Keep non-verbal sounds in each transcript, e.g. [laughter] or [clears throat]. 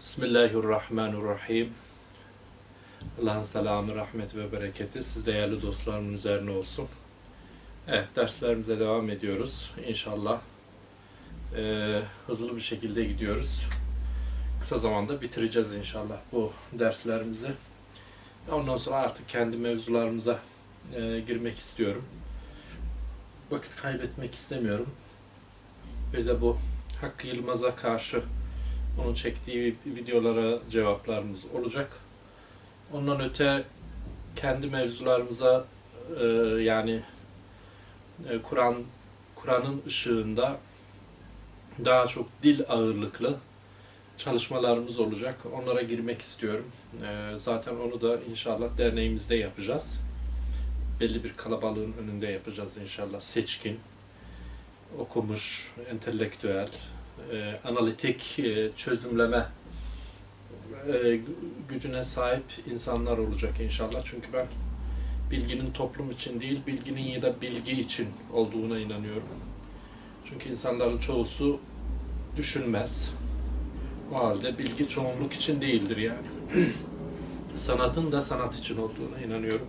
Bismillahirrahmanirrahim. Allah'ın selamı, rahmeti ve bereketi siz değerli dostlarımın üzerine olsun. Evet, derslerimize devam ediyoruz. İnşallah eee, hızlı bir şekilde gidiyoruz. Kısa zamanda bitireceğiz inşallah bu derslerimizi. Ondan sonra artık kendi mevzularımıza eee, girmek istiyorum. Vakit kaybetmek istemiyorum. Bir de bu Hakkı Yılmaz'a karşı onun çektiği videolara cevaplarımız olacak. Ondan öte kendi mevzularımıza e, yani e, Kur'an Kur'an'ın ışığında daha çok dil ağırlıklı çalışmalarımız olacak. Onlara girmek istiyorum. E, zaten onu da inşallah derneğimizde yapacağız. Belli bir kalabalığın önünde yapacağız inşallah. Seçkin, okumuş, entelektüel, e, analitik e, çözümleme e, gücüne sahip insanlar olacak inşallah. Çünkü ben bilginin toplum için değil, bilginin ya da bilgi için olduğuna inanıyorum. Çünkü insanların çoğusu düşünmez. O halde bilgi çoğunluk için değildir yani. [clears throat] Sanatın da sanat için olduğuna inanıyorum.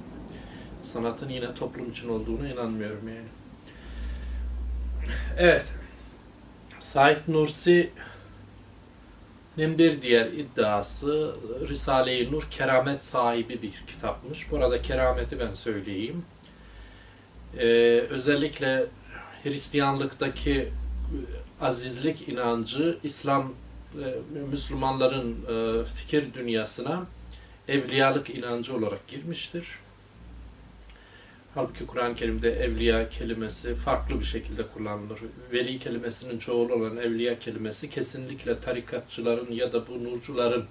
Sanatın yine toplum için olduğuna inanmıyorum yani. Evet. Said Nursi'nin bir diğer iddiası Risale-i Nur keramet sahibi bir kitapmış. Burada kerameti ben söyleyeyim. Ee, özellikle Hristiyanlıktaki azizlik inancı İslam e, Müslümanların e, fikir dünyasına evliyalık inancı olarak girmiştir. Halbuki Kur'an-ı Kerim'de evliya kelimesi farklı bir şekilde kullanılır. Veli kelimesinin çoğulu olan evliya kelimesi kesinlikle tarikatçıların ya da bu nurcuların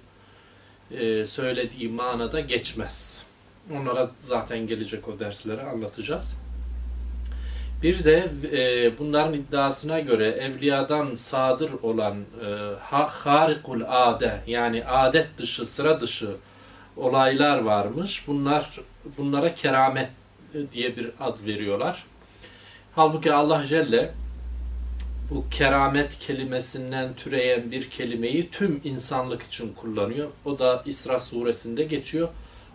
e, söylediği manada geçmez. Onlara zaten gelecek o dersleri anlatacağız. Bir de e, bunların iddiasına göre evliyadan sadır olan e, ha, harikul ade yani adet dışı, sıra dışı olaylar varmış. Bunlar bunlara keramet diye bir ad veriyorlar. Halbuki Allah Celle bu keramet kelimesinden türeyen bir kelimeyi tüm insanlık için kullanıyor. O da İsra suresinde geçiyor.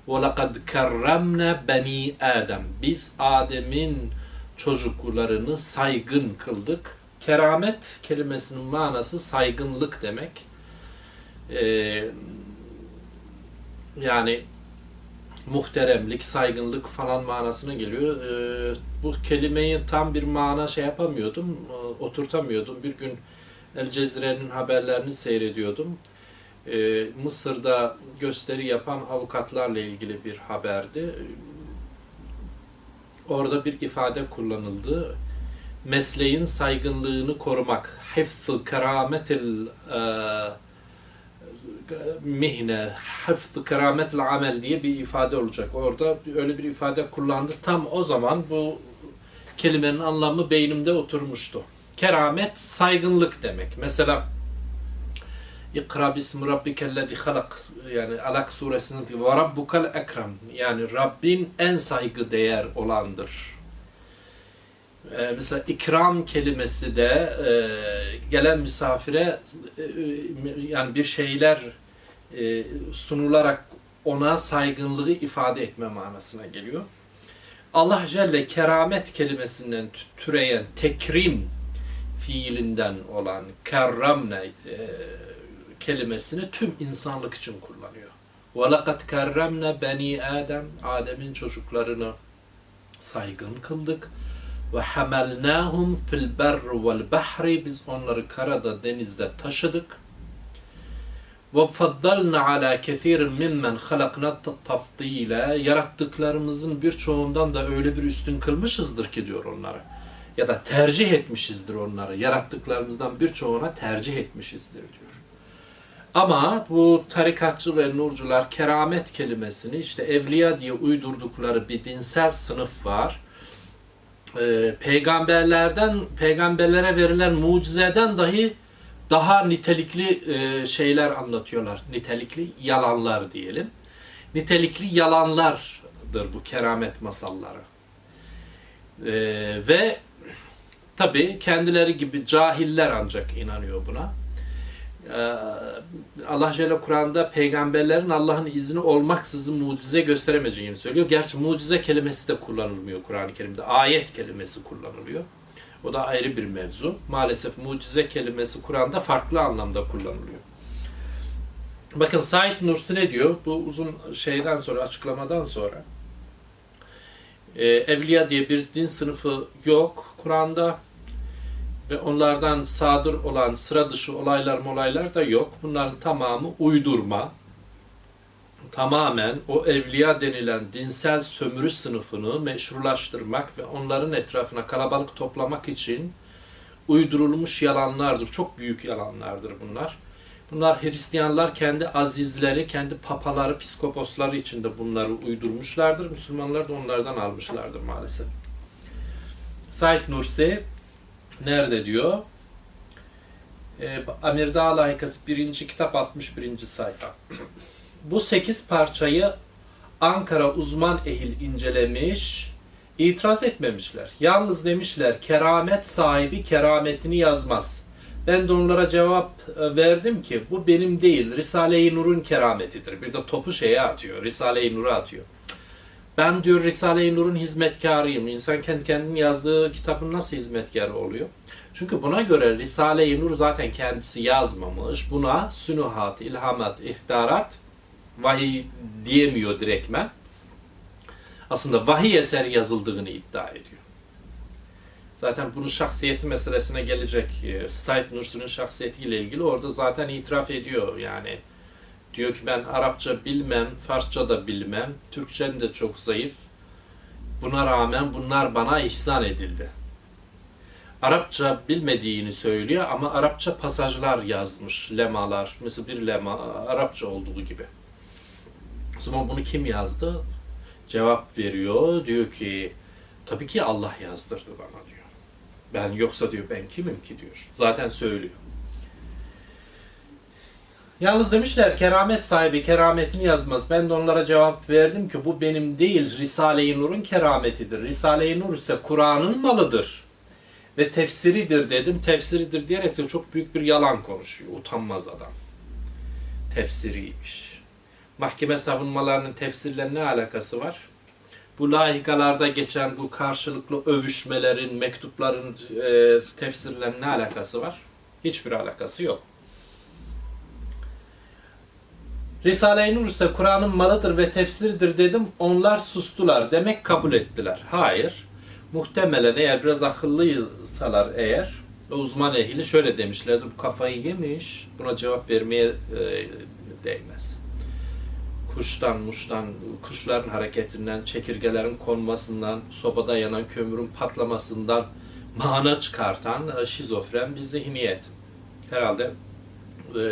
وَلَقَدْ كَرَّمْنَا بَن۪ي Adem. Biz Adem'in çocuklarını saygın kıldık. Keramet kelimesinin manası saygınlık demek. Ee, yani muhteremlik, saygınlık falan manasına geliyor. Ee, bu kelimeyi tam bir mana şey yapamıyordum, e, oturtamıyordum. Bir gün El Cezire'nin haberlerini seyrediyordum. Ee, Mısır'da gösteri yapan avukatlarla ilgili bir haberdi. Orada bir ifade kullanıldı. Mesleğin saygınlığını korumak. Hıffı kerametil e, mihne, hıfzı kerametle amel diye bir ifade olacak. Orada öyle bir ifade kullandı. Tam o zaman bu kelimenin anlamı beynimde oturmuştu. Keramet saygınlık demek. Mesela İkra bismi rabbikellezi halak yani Alak suresinin ve rabbukal ekrem yani Rabbin en saygı değer olandır. Ee, mesela ikram kelimesi de e, gelen misafire e, yani bir şeyler e, sunularak ona saygınlığı ifade etme manasına geliyor. Allah Celle keramet kelimesinden türeyen tekrim fiilinden olan kerramne e, kelimesini tüm insanlık için kullanıyor. وَلَقَدْ كَرَّمْنَا beni Adem Adem'in çocuklarını saygın kıldık. Ve hamelnahum fil berri vel bahri biz onları karada denizde taşıdık. Ve faddalna ala kethirin mimmen halakna tafdila yarattıklarımızın birçoğundan da öyle bir üstün kılmışızdır ki diyor onları. Ya da tercih etmişizdir onları. Yarattıklarımızdan birçoğuna tercih etmişizdir diyor. Ama bu tarikatçı ve nurcular keramet kelimesini işte evliya diye uydurdukları bir dinsel sınıf var e, peygamberlerden peygamberlere verilen mucizeden dahi daha nitelikli e, şeyler anlatıyorlar. Nitelikli yalanlar diyelim. Nitelikli yalanlardır bu keramet masalları. E, ve tabi kendileri gibi cahiller ancak inanıyor buna. Ee, Allah Celle Kur'an'da peygamberlerin Allah'ın izni olmaksızın mucize gösteremeyeceğini söylüyor. Gerçi mucize kelimesi de kullanılmıyor Kur'an-ı Kerim'de. Ayet kelimesi kullanılıyor. O da ayrı bir mevzu. Maalesef mucize kelimesi Kur'an'da farklı anlamda kullanılıyor. Bakın Said Nursi ne diyor? Bu uzun şeyden sonra, açıklamadan sonra. Ee, evliya diye bir din sınıfı yok Kur'an'da ve onlardan sadır olan sıra dışı olaylar molaylar da yok. Bunların tamamı uydurma. Tamamen o evliya denilen dinsel sömürü sınıfını meşrulaştırmak ve onların etrafına kalabalık toplamak için uydurulmuş yalanlardır. Çok büyük yalanlardır bunlar. Bunlar Hristiyanlar kendi azizleri, kendi papaları, piskoposları için de bunları uydurmuşlardır. Müslümanlar da onlardan almışlardır maalesef. Said Nursi nerede diyor? Ee, Amir Dağ Layıkası 1. kitap 61. sayfa. Bu 8 parçayı Ankara uzman ehil incelemiş, itiraz etmemişler. Yalnız demişler keramet sahibi kerametini yazmaz. Ben de onlara cevap e, verdim ki bu benim değil, Risale-i Nur'un kerametidir. Bir de topu şeye atıyor, Risale-i Nur'a atıyor. Ben diyor Risale-i Nur'un hizmetkarıyım. İnsan kendi kendinin yazdığı kitabın nasıl hizmetkarı oluyor? Çünkü buna göre Risale-i Nur zaten kendisi yazmamış. Buna sünuhat, ilhamat, ihtarat, vahiy diyemiyor direktmen. Aslında vahiy eseri yazıldığını iddia ediyor. Zaten bunun şahsiyeti meselesine gelecek. Ee, Said Nursi'nin şahsiyetiyle ilgili orada zaten itiraf ediyor. Yani diyor ki ben Arapça bilmem, Farsça da bilmem, Türkçem de çok zayıf. Buna rağmen bunlar bana ihsan edildi. Arapça bilmediğini söylüyor ama Arapça pasajlar yazmış, lemalar. Mesela bir lema Arapça olduğu gibi. O zaman bunu kim yazdı? Cevap veriyor. Diyor ki tabii ki Allah yazdırdı bana diyor. Ben yoksa diyor ben kimim ki diyor. Zaten söylüyor. Yalnız demişler keramet sahibi kerametini yazmaz. Ben de onlara cevap verdim ki bu benim değil Risale-i Nur'un kerametidir. Risale-i Nur ise Kur'an'ın malıdır. Ve tefsiridir dedim. Tefsiridir diyerek de çok büyük bir yalan konuşuyor. Utanmaz adam. Tefsiriymiş. Mahkeme savunmalarının tefsirle ne alakası var? Bu layıkalarda geçen bu karşılıklı övüşmelerin, mektupların e, tefsirle ne alakası var? Hiçbir alakası yok. Risale-i Nur ise Kur'an'ın malıdır ve tefsiridir dedim. Onlar sustular. Demek kabul ettiler. Hayır. Muhtemelen eğer biraz akıllıysalar eğer uzman ehli şöyle demişlerdi. Bu kafayı yemiş. Buna cevap vermeye e, değmez. Kuştan, muştan, kuşların hareketinden, çekirgelerin konmasından, sobada yanan kömürün patlamasından mana çıkartan e, şizofren bir zihniyet. Herhalde e,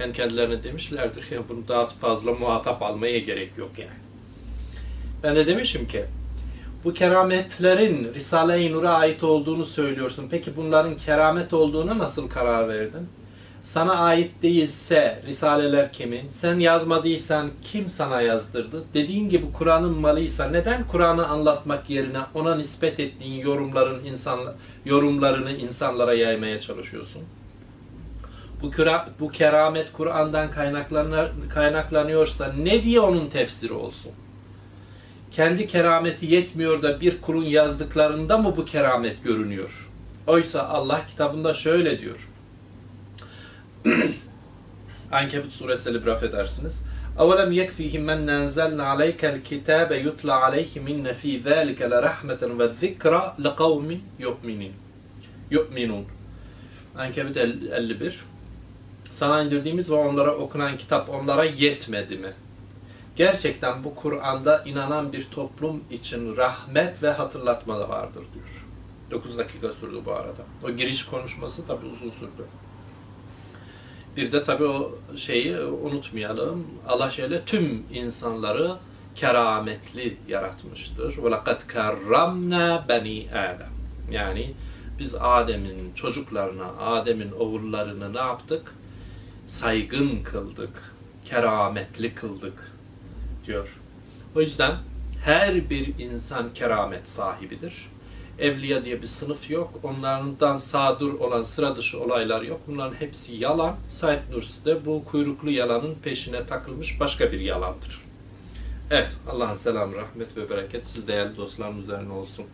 kendi kendilerine demişlerdir ki bunu daha fazla muhatap almaya gerek yok yani. Ben de demişim ki bu kerametlerin Risale-i Nur'a ait olduğunu söylüyorsun. Peki bunların keramet olduğuna nasıl karar verdin? Sana ait değilse Risaleler kimin? Sen yazmadıysan kim sana yazdırdı? Dediğin gibi Kur'an'ın malıysa neden Kur'an'ı anlatmak yerine ona nispet ettiğin yorumların insan yorumlarını insanlara yaymaya çalışıyorsun? Bu, küra, bu keramet Kur'an'dan kaynaklanıyorsa ne diye onun tefsiri olsun? Kendi kerameti yetmiyor da bir kulun yazdıklarında mı bu keramet görünüyor? Oysa Allah kitabında şöyle diyor. [clears throat] Ankebut suresi bir affedersiniz. أَوَلَمْ يَكْفِهِمْ مَنْ نَنْزَلْنَا عَلَيْكَ الْكِتَابَ يُتْلَى عَلَيْهِ مِنَّ فِي ذَٰلِكَ لَرَحْمَةً وَالذِّكْرَى لَقَوْمٍ يُؤْمِنِينَ يُؤْمِنُونَ Ankebut 51 Sana indirdiğimiz ve onlara okunan kitap onlara yetmedi mi? Gerçekten bu Kur'an'da inanan bir toplum için rahmet ve hatırlatma da vardır diyor. 9 dakika sürdü bu arada. O giriş konuşması tabi uzun sürdü. Bir de tabi o şeyi unutmayalım. Allah şöyle tüm insanları kerametli yaratmıştır. وَلَقَدْ كَرَّمْنَا beni Adem. Yani biz Adem'in çocuklarına, Adem'in oğullarını ne yaptık? Saygın kıldık, kerametli kıldık diyor. O yüzden her bir insan keramet sahibidir. Evliya diye bir sınıf yok. Onlardan sadur olan sıra dışı olaylar yok. Bunların hepsi yalan. Said Nursi de bu kuyruklu yalanın peşine takılmış başka bir yalandır. Evet, Allah'ın selamı, rahmet ve bereket siz değerli dostlarım üzerine olsun.